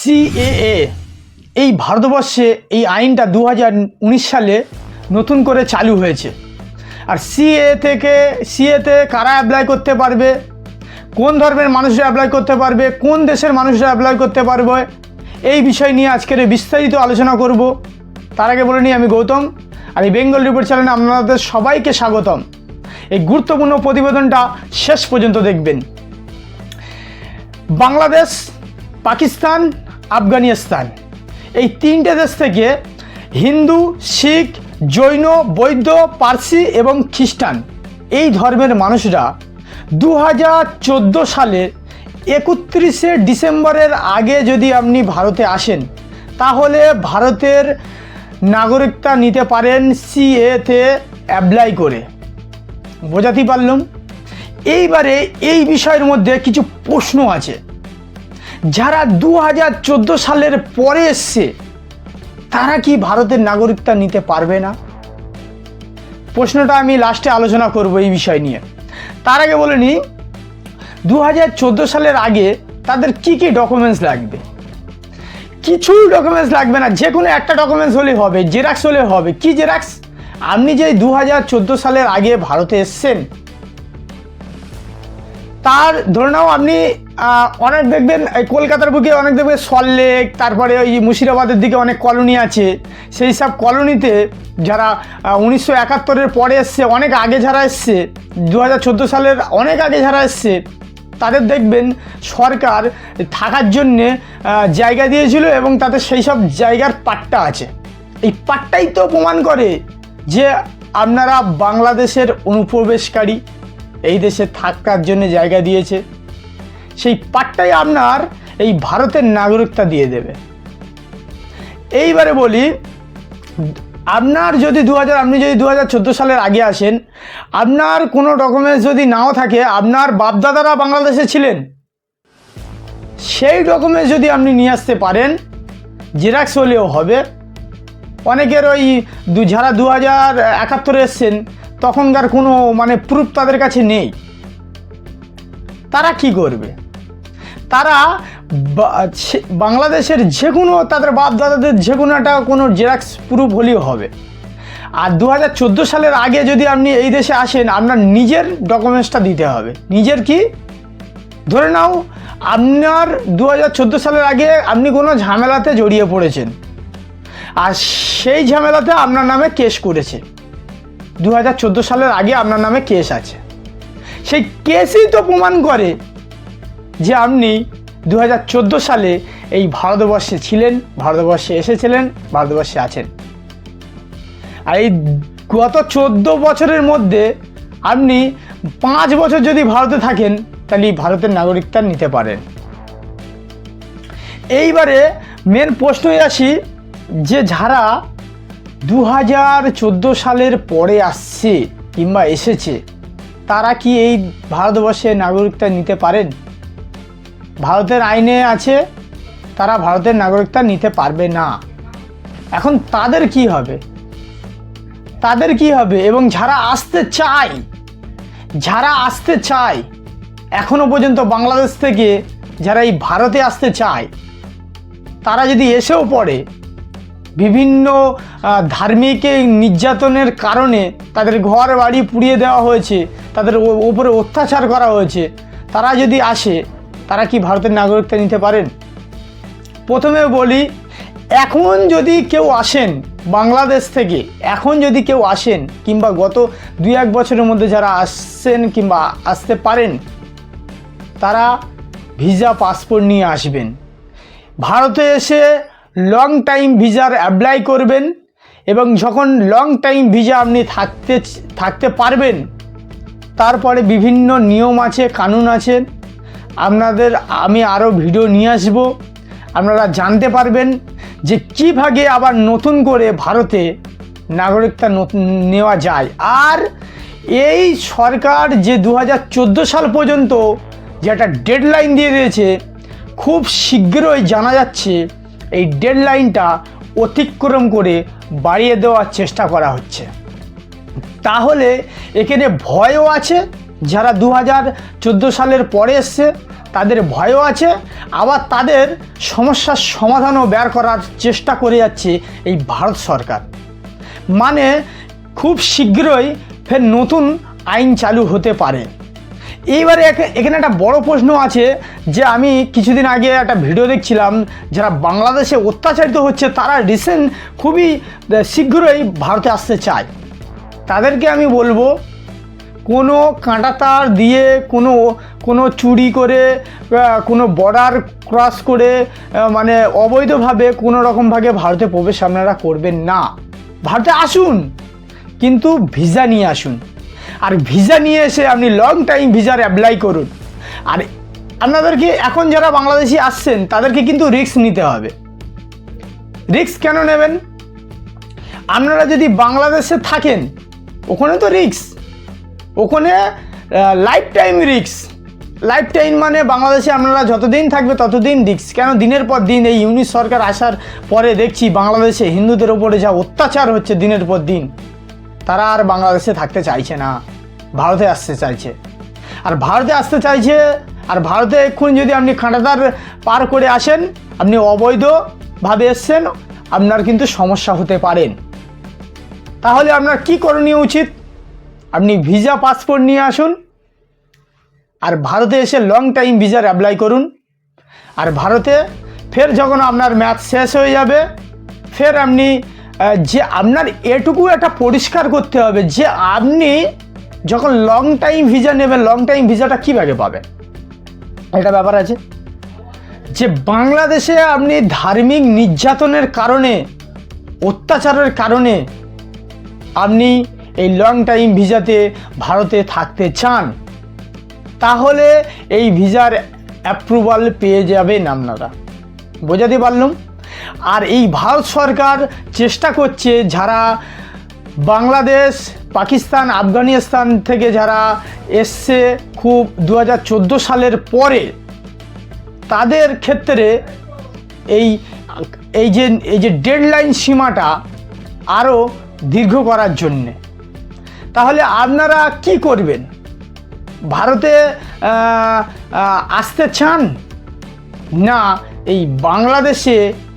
CAA এই ভারতবর্ষে এই আইনটা দু হাজার উনিশ সালে নতুন করে চালু হয়েছে। আর সিএ থেকে সিএতে কারা অ্যাপ্লাই করতে পারবে? কোন ধর্মের মানুষরা অ্যাপ্লাই করতে পারবে? কোন দেশের মানুষরা অ্যাপ্লাই করতে পারবে? এই বিষয় নিয়ে আজকের বিস্তারিত আলোচনা করব। তার আগে বলে নিই আমি গৌতম, আর এই বেঙ্গল রিপোর্ট চ্যানেলে আপনাদের সবাইকে স্বাগতম। এই গুরুত্বপূর্ণ প্রতিবেদনটা শেষ পর্যন্ত দেখবেন। বাংলাদেশ, পাকিস্তান আফগানিস্তান। এই তিনটে দেশ থেকে হিন্দু, শিখ, জৈন, বৌদ্ধ, পার্সি এবং খ্রিস্টান এই ধর্মের মানুষরা দু হাজার চোদ্দ সালে একত্রিশে ডিসেম্বরের আগে যদি আপনি ভারতে আসেন, তাহলে ভারতের নাগরিকতা নিতে পারেন সিএতে অ্যাপ্লাই করে। বোঝাতে পারলাম? এইবারে এই বিষয়ের মধ্যে কিছু প্রশ্ন আছে। যারা দু হাজার চোদ্দ সালের পরে এসছে, তারা কি ভারতের নাগরিকতা নিতে পারবে না? প্রশ্নটা আমি লাস্টে আলোচনা করব এই বিষয় নিয়ে। তার আগে বলে নিই দু হাজার চোদ্দ সালের আগে তাদের কি কি ডকুমেন্টস লাগবে? কিছুই ডকুমেন্টস লাগবে না, যে কোনো একটা ডকুমেন্টস হলেই হবে জেরাক্স হলে হবে। কি জেরাক্স আপনি যে দু হাজার চোদ্দ সালের আগে ভারতে এসছেন তার, ধরে নাও আপনি অনেক দেখবেন, এই কলকাতার বুকে অনেক দেখবেন সল্টলেক তারপরে ওই মুর্শিদাবাদের দিকে অনেক কলোনি আছে। সেই সব কলোনিতে যারা উনিশশো একাত্তরের পরে এসছে, অনেক আগে যারা এসছে দু হাজার চোদ্দ সালের অনেক আগে যারা এসছে, তাদের দেখবেন সরকার থাকার জন্যে জায়গা দিয়েছিল এবং তাদের সেই সব জায়গার পাট্টা আছে। এই পাট্টাই তো প্রমাণ করে যে আপনারা বাংলাদেশের অনুপ্রবেশকারী। এই দেশে থাকার জন্য জায়গা দিয়েছে। সেই পাট্টাই আপনার এই ভারতের নাগরিকতা দিয়ে দেবে। এইবারে বলি, আপনার যদি দু হাজার, আপনি যদি দু হাজার চোদ্দ সালের আগে আসেন, আপনার কোনো ডকুমেন্টস যদি নাও থাকে, আপনার বাপদাদারা বাংলাদেশে ছিলেন। সেই ডকুমেন্টস যদি আপনি নিয়ে আসতে পারেন জেরাক্স হলেও হবে। অনেকের ওই দু যারা দু হাজার একাত্তরে এসছেন তখনকার কোনো মানে প্রুফ তাদের কাছে নেই। তারা কি করবে? তারা বাংলাদেশের যে কোনো তাদের বাপ দাদাদের যে কোনো একটা কোনো জেরাক্স প্রুফ হলেও হবে। আর দু হাজার চোদ্দ সালের আগে যদি আপনি এই দেশে আসেন, আপনার নিজের ডকুমেন্টসটা দিতে হবে। নিজের কি? ধরে নাও, আপনার দু হাজার চোদ্দ সালের আগে আপনি কোনো ঝামেলাতে জড়িয়ে পড়েছেন। আর সেই ঝামেলাতে আপনার নামে কেস করেছে। দু হাজার চোদ্দ সালের আগে আপনার নামে কেস আছে। সেই কেসই তো প্রমাণ করে যে আপনি দু হাজার চোদ্দ সালে এই ভারতবর্ষে ছিলেন, ভারতবর্ষে এসেছিলেন, ভারতবর্ষে আছেন। আর এই গত চোদ্দ বছরের মধ্যে আপনি পাঁচ বছর যদি ভারতে থাকেন, তাহলে ভারতের নাগরিকতা নিতে পারেন। এইবারে মেন প্রশ্নই আসি যে যারা দু হাজার চোদ্দ সালের পরে আসছে কিংবা এসেছে, তারা কি এই ভারতবর্ষের নাগরিকতা নিতে পারেন? ভারতের আইনে আছে, তারা ভারতের নাগরিকতা নিতে পারবে না। এখন তাদের কি হবে? তাদের কি হবে? এবং যারা আসতে চায়, যারা আসতে চায়, এখনও পর্যন্ত বাংলাদেশ থেকে যারা এই ভারতে আসতে চায়, তারা যদি এসেও পড়ে বিভিন্ন ধার্মিক নির্যাতনের কারণে তাদের ঘর বাড়ি পুড়িয়ে দেওয়া হয়েছে, তাদের ও- উপরে অত্যাচার করা হয়েছে। তারা যদি আসে, তারা কি ভারতের নাগরিকতা নিতে পারেন? প্রথমে বলি, এখন যদি কেউ আসেন বাংলাদেশ থেকে, এখন যদি কেউ আসেন কিংবা গত দুই এক বছরের মধ্যে যারা আসছেন কিংবা আসতে পারেন, তারা ভিসা, পাসপোর্ট নিয়ে আসবেন। ভারতে এসে লং টাইম ভিসার অ্যাপ্লাই করবেন এবং যখন লং টাইম ভিসা আপনি থাকতে থাকতে পারবেন, তারপরে বিভিন্ন নিয়ম আছে, কানুন আছে, আপনাদের, আমি আরও ভিডিও নিয়ে আসব। আপনারা জানতে পারবেন যে কীভাবে আবার নতুন করে ভারতে নাগরিকতা নেওয়া যায়। আর এই সরকার যে দু হাজার চোদ্দ সাল পর্যন্ত যে একটা ডেডলাইন দিয়ে দিয়েছে, খুব শীঘ্রই জানা যাচ্ছে এই ডেডলাইনটা অতিক্রম করে বাড়িয়ে দেওয়ার চেষ্টা করা হচ্ছে। তাহলে এখানে ভয়ও আছে, যারা দু হাজার চোদ্দ সালের পরে এসছে, তাদের ভয়ও আছে, আবার তাদের সমস্যার সমাধানও বের করার চেষ্টা করে যাচ্ছে এই ভারত সরকার। মানে খুব শীঘ্রই ফের নতুন আইন চালু হতে পারে। এইবারে এখা- এখানে একটা বড় প্রশ্ন আছে যে আমি কিছুদিন আগে একটা ভিডিও দেখছিলাম, যারা বাংলাদেশে অত্যাচারিত হচ্ছে তারা রিসেন্ট খুবই শীঘ্রই ভারতে আসতে চায়। তাদেরকে আমি বলব, কোনো কাঁটাতার দিয়ে কোনো কোনো চুরি করে কোনো বর্ডার ক্রস করে মানে অবৈধভাবে কোনো রকমভাবে ভারতে প্রবেশ আপনারা করবেন না। ভারতে আসুন, কিন্তু ভিসা নিয়ে আসুন। আর ভিসা নিয়ে এসে আপনি লং টাইম ভিসার অ্যাপ্লাই করুন। আর আপনাদেরকে এখন যারা বাংলাদেশি আসছেন, তাদেরকে কিন্তু রিস্ক নিতে হবে। রিস্ক কেন নেবেন? আপনারা যদি বাংলাদেশে থাকেন, ওখানে তো রিস্ক ওখানে লাইফ টাইম রিক্স লাইফ টাইম মানে বাংলাদেশে আপনারা যতদিন থাকবে ততদিন রিক্স কেন? দিনের পর দিন এই ইউনিট সরকার আসার পরে দেখছি বাংলাদেশে হিন্দুদের ওপরে যা অত্যাচার হচ্ছে দিনের পর দিন। তারা আর বাংলাদেশে থাকতে চাইছে না, ভারতে আসতে চাইছে। আর ভারতে আসতে চাইছে, আর ভারতে এক্ষুনি যদি আপনি খাঁটাদার পার করে আসেন, আপনি অবৈধভাবে এসছেন, আপনার কিন্তু সমস্যা হতে পারেন তাহলে আপনার কি করণীয় উচিত? আপনি ভিসা, পাসপোর্ট নিয়ে আসুন, আর ভারতে এসে লং টাইম ভিসার অ্যাপ্লাই করুন। আর ভারতে ফের যখন আপনার ম্যাচ শেষ হয়ে যাবে, ফের আপনি যে আপনার এটুকু একটা পরিষ্কার করতে হবে যে আপনি যখন লং টাইম ভিসা নেবেন লং টাইম ভিসাটা কীভাবে পাবেন? এটা ব্যাপার আছে। যে বাংলাদেশে আপনি ধার্মিক নির্যাতনের কারণে, অত্যাচারের কারণে আপনি এই লং টাইম ভিসাতে ভারতে থাকতে চান, তাহলে এই ভিসার অ্যাপ্রুভাল পেয়ে যাবেন আপনারা। বোঝাতে পারলাম? আর এই ভারত সরকার চেষ্টা করছে যারা বাংলাদেশ, পাকিস্তান, আফগানিস্তান থেকে যারা এসছে খুব দু হাজার চোদ্দ সালের পরে, তাদের ক্ষেত্রে এই এই যে এই যে ডেডলাইন সীমাটা আরও দীর্ঘ করার জন্যে। তাহলে আপনারা কি করবেন? ভারতে আসতে চান? না, এই বাংলাদেশে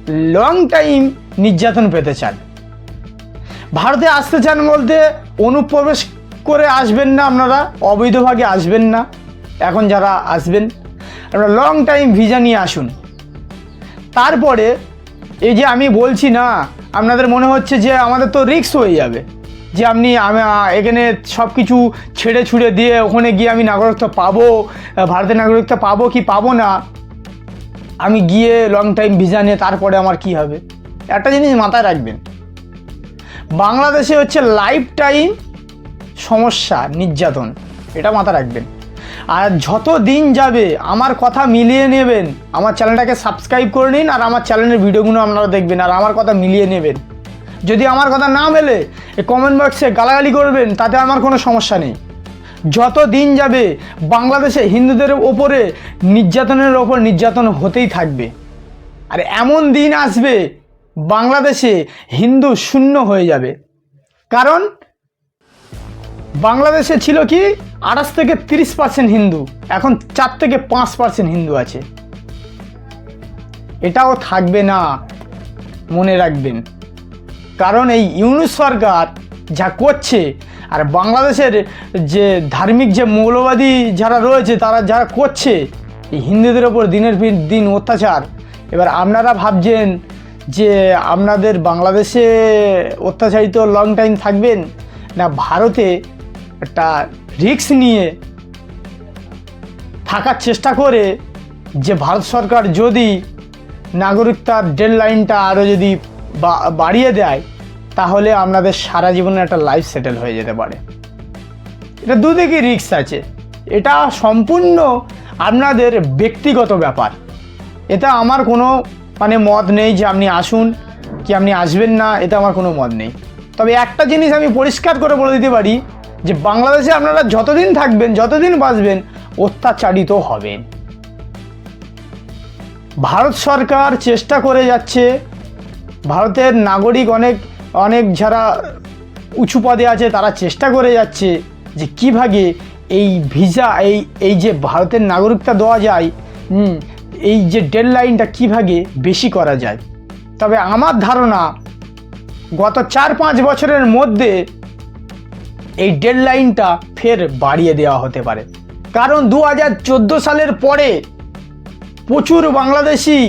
লং টাইম নির্যাতন পেতে চান। ভারতে আসতে চান বলতে অনুপ্রবেশ করে আসবেন না আপনারা অবৈধভাবে আসবেন না। এখন যারা আসবেন, আপনারা লং টাইম ভিসা নিয়ে আসুন। তারপরে এই যে আমি বলছি না, আপনাদের মনে হচ্ছে যে আমাদের তো রিক্স হয়ে যাবে। যে আপনি, আমি এখানে সব কিছু ছেড়ে ছুড়ে দিয়ে ওখানে গিয়ে আমি নাগরিকত্ব পাবো, ভারতের নাগরিকত্ব পাবো কি পাবো না আমি গিয়ে লং টাইম ভিসা নিয়ে তারপরে আমার কি হবে? একটা জিনিস মাথায় রাখবেন। বাংলাদেশে হচ্ছে লাইফ টাইম সমস্যা, নির্যাতন। এটা মাথায় রাখবেন। আর যত দিন যাবে, আমার কথা মিলিয়ে নেবেন, আমার চ্যানেলটাকে সাবস্ক্রাইব করে নিন আর আমার চ্যানেলের ভিডিওগুলো আপনারা দেখবেন আর আমার কথা মিলিয়ে নেবেন। যদি আমার কথা না মেলে কমেন্ট বক্সে গালাগালি করবেন, তাতে আমার কোনো সমস্যা নেই। যত দিন যাবে, বাংলাদেশে হিন্দুদের ওপরে নির্যাতনের ওপর নির্যাতন হতেই থাকবে। আর এমন দিন আসবে, বাংলাদেশে হিন্দু শূন্য হয়ে যাবে। কারণ, বাংলাদেশে ছিল কি, আঠাশ থেকে তিরিশ পার্সেন্ট হিন্দু, এখন চার থেকে পাঁচ পার্সেন্ট হিন্দু আছে। এটাও থাকবে না, মনে রাখবেন। কারণ এই ইউনুস সরকার যা করছে। আর বাংলাদেশের যে ধার্মিক যে মৌলবাদী যারা রয়েছে, তারা যারা করছে, এই হিন্দুদের ওপর দিনের দিন অত্যাচার। এবার আপনারা ভাবছেন যে আপনাদের বাংলাদেশে অত্যাচারিত লং টাইম থাকবেন? না ভারতে একটা রিস্ক নিয়ে থাকার চেষ্টা করে যে ভারত সরকার যদি নাগরিকতার ডেড লাইনটা আরও যদি বাড়িয়ে দেয় তাহলে আপনাদের সারা জীবনে একটা লাইফ সেটেল হয়ে যেতে পারে। এটা দুদিকে রিস্ক আছে। এটা সম্পূর্ণ আপনাদের ব্যক্তিগত ব্যাপার। এটা আমার কোনো মানে মত নেই যে আপনি আসুন, কি আপনি আসবেন না এটা আমার কোনো মত নেই। তবে একটা জিনিস আমি পরিষ্কার করে বলে দিতে পারি, যে বাংলাদেশে আপনারা যতদিন থাকবেন, যতদিন বাঁচবেন, অত্যাচারিত হবেন। ভারত সরকার চেষ্টা করে যাচ্ছে, ভারতের নাগরিক অনেক অনেক যারা উঁচু পদে আছে, তারা চেষ্টা করে যাচ্ছে যে কীভাবে এই ভিসা, এই এই যে ভারতের নাগরিকতা দেওয়া যায় এই যে ডেড লাইনটা কীভাবে বেশি করা যায়। তবে আমার ধারণা গত চার পাঁচ বছরের মধ্যে এই ডেড লাইনটা ফের বাড়িয়ে দেওয়া হতে পারে। কারণ দু হাজার চোদ্দ সালের পরে প্রচুর বাংলাদেশি,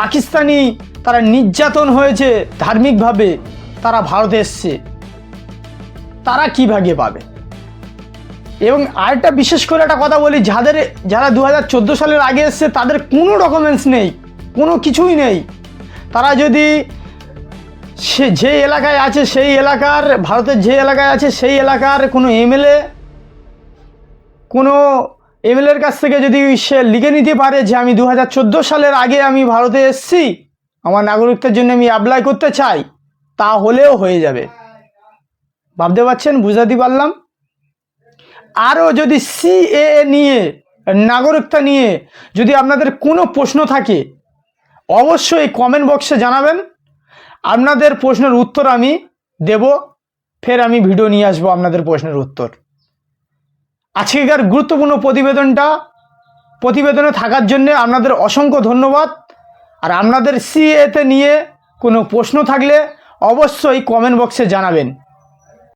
পাকিস্তানি তারা নির্যাতন হয়েছে ধার্মিকভাবে। তারা ভারতে এসছে, তারা কী ভাগে পাবে? এবং আরেকটা বিশেষ করে একটা কথা বলি, যাদের, যারা দু হাজার চোদ্দ সালের আগে এসছে, তাদের কোনো ডকুমেন্টস নেই, কোনো কিছুই নেই। তারা যদি সে, যে এলাকায় আছে, সেই এলাকার, ভারতের যে এলাকায় আছে, সেই এলাকার কোনো এমএলএ কোনো এমএলএর কাছ থেকে যদি সে লিখে নিতে পারে যে আমি দু হাজার চোদ্দ সালের আগে আমি ভারতে এসেছি, আমার নাগরিকদের জন্য আমি অ্যাপ্লাই করতে চাই তাহলেও হয়ে যাবে। ভাবতে পারছেন? বুঝাতে পারলাম? আরও যদি সিএ নিয়ে, নাগরিকতা নিয়ে যদি আপনাদের কোনো প্রশ্ন থাকে, অবশ্যই কমেন্ট বক্সে জানাবেন। আপনাদের প্রশ্নের উত্তর আমি দেব, ফের আমি ভিডিও নিয়ে আসব আপনাদের প্রশ্নের উত্তর। আজকেকার গুরুত্বপূর্ণ প্রতিবেদনটা, প্রতিবেদনে থাকার জন্য আপনাদের অসংখ্য ধন্যবাদ। আর আপনাদের সিএতে নিয়ে কোনো প্রশ্ন থাকলে অবশ্যই কমেন্ট বক্সে জানাবেন।